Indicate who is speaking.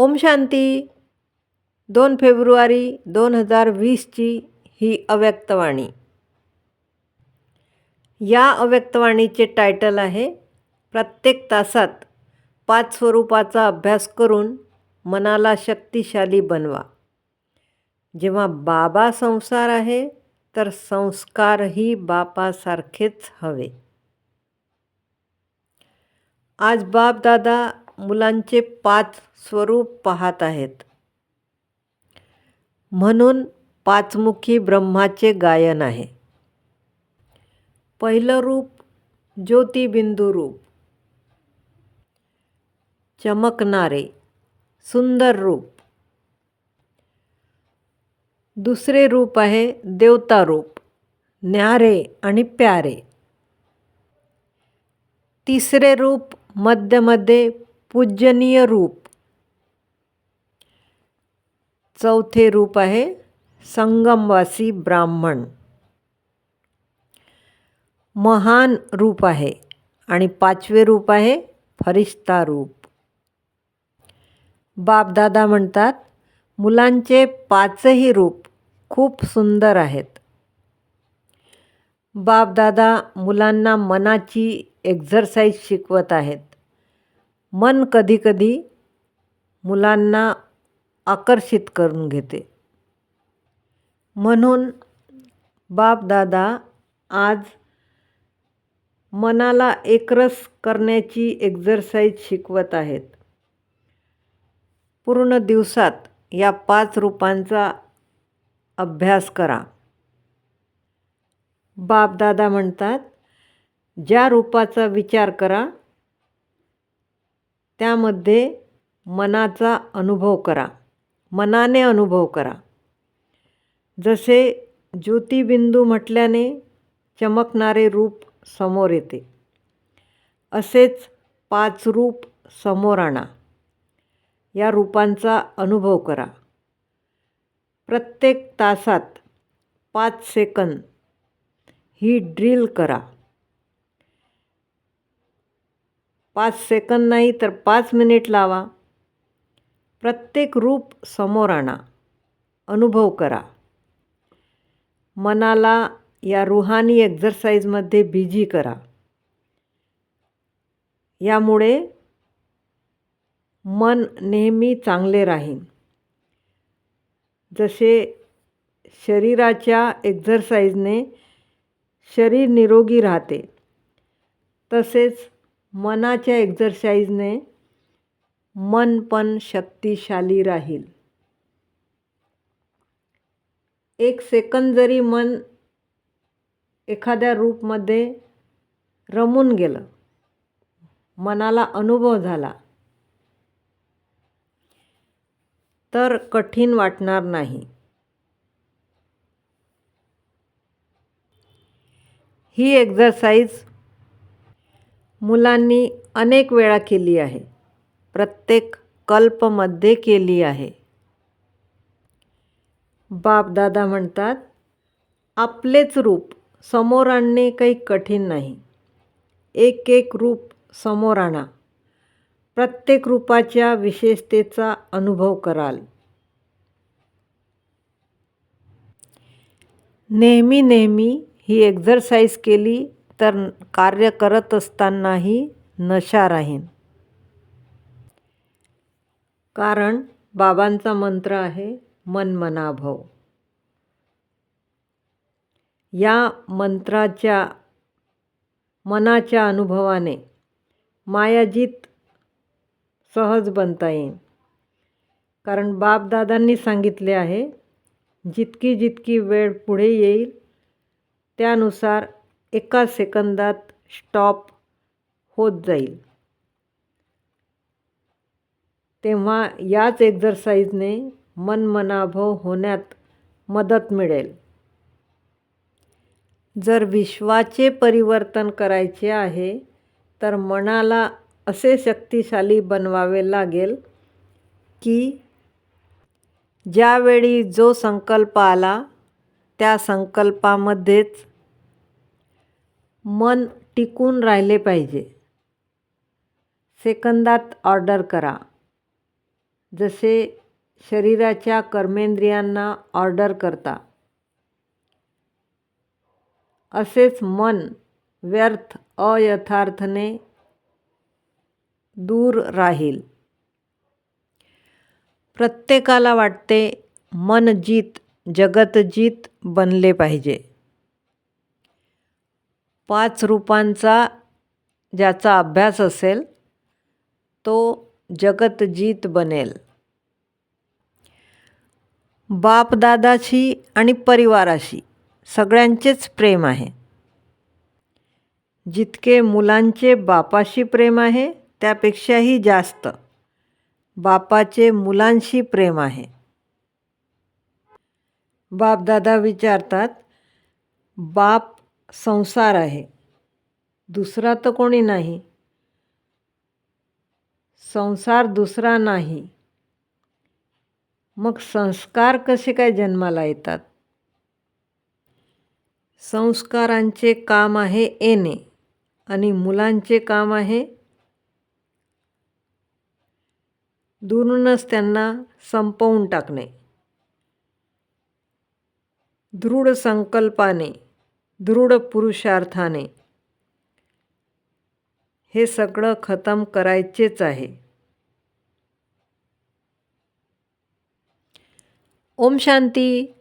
Speaker 1: ओम शांती. दोन फेब्रुवारी दोन हजार वीसची ही अव्यक्तवाणी. या अव्यक्तवाणीचे टायटल आहे प्रत्येक तासात पाच स्वरूपाचा अभ्यास करून मनाला शक्तिशाली बनवा. जेव्हा बाबा संसार आहे तर संस्कारही बापासारखेच हवे. आज बाप दादा मुलांचे पाच स्वरूप पाहत आहेत. म्हणून पाचमुखी ब्रह्माचे गायन आहे. पहिलं रूप ज्योतिबिंदू रूप. चमकणारे सुंदर रूप. दुसरे रूप आहे देवता रूप न्यारे आणि प्यारे. तिसरे रूप मध्यमध्ये पूजनीय रूप. चौथे रूप आहे संगमवासी ब्राह्मण. महान रूप आहे आणि पाचवे रूप आहे फरिश्ता रूप. बापदादा म्हणतात मुलांचे पाचही रूप खूप सुंदर आहेत. बापदादा मुलांना मनाची एक्झरसाईज शिकवत आहेत. मन कधीकधी मुलांना आकर्षित करून घेते. म्हणून बापदादा आज मनाला एकरस करण्याची एक्झरसाईज शिकवत आहेत. पूर्ण दिवसात या पाच रूपांचा अभ्यास करा. बापदादा म्हणतात ज्या रूपाचा विचार करा त्यामध्ये मनाचा अनुभव करा. मनाने अनुभव करा. जसे ज्योतिबिंदू म्हटल्याने चमकणारे रूप समोर येते. असेच पाच रूप समोर आणा. या रूपांचा अनुभव करा. प्रत्येक तासात पाच सेकंद ही ड्रिल करा. पाच सेकंद नाही तर पाच मिनिट लावा. प्रत्येक रूप समोर आणा. अनुभव करा. मनाला या रुहानी एक्झरसाईजमध्ये बिझी करा. यामुळे मन नेहमी चांगले राहील जसे शरीराच्या एक्झरसाईजने शरीर निरोगी राहते तसेच मनाच्या एक्झरसाईजने मन पण शक्तिशाली राहील. एक सेकंद जरी मन एखाद्या रूपमध्ये रमून गेलं मनाला अनुभव झाला तर कठीण वाटणार नाही. ही एक्झरसाईज मुलांनी अनेक वेळा केली आहे. प्रत्येक कल्पमध्ये केली आहे. बापदादा म्हणतात आपलेच रूप समोर आणणे काही कठीण नाही. एक एक रूप समोर आणा प्रत्येक रूपाच्या विशेषतेचा अनुभव कराल. नेहमी नेहमी ही एक्झरसाईज केली तर कार्य करत असतानाही नशा राहीन. कारण बाबांचा मंत्र आहे मन मनाभव या मंत्राच्या मनाच्या अनुभवाने मायाजीत सहज बनता येईल कारण बापदादांनी सांगितले आहे जितकी जितकी वेळ पुढे येईल त्यानुसार एका सेकंदात स्टॉप होत जाईल. तेव्हा याच एक्झरसाईजने मनमनाभव होण्यात मदत मिळेल. जर विश्वाचे परिवर्तन करायचे आहे तर मनाला असे शक्तिशाली बनवावे लागेल की ज्यावेळी जो संकल्प आला त्या संकल्पामध्येच मन टिकून राहिले पाहिजे. सेकंदात ऑर्डर करा. जसे शरीराच्या कर्मेंद्रियांना ऑर्डर करता. असेच मन व्यर्थ अयथार्थने दूर राहील. प्रत्येकाला वाटते मन जीत जगतजीत बनले पाहिजे. पाच रूपांचा ज्याचा अभ्यास असेल तो जगतजीत बनेल. बापदादाशी आणि परिवाराशी सगळ्यांचेच प्रेम आहे. जितके मुलांचे बापाशी प्रेम आहे त्यापेक्षाही जास्त बापाचे मुलांशी प्रेम आहे. बापदादा विचारतात बाप संसार आहे. दुसरा तर कोणी नाही. संसार दुसरा नाही. मग संस्कार कसे काय जन्माला येतात? संस्कारांचे काम आहे येणे आणि मुलांचे काम आहे दुरूनच त्यांना संपवून टाकणे. दृढ संकल्पाने दृढ पुरुषार्थाने. हे सगळं खतम करायचेच आहे. ओम शांती.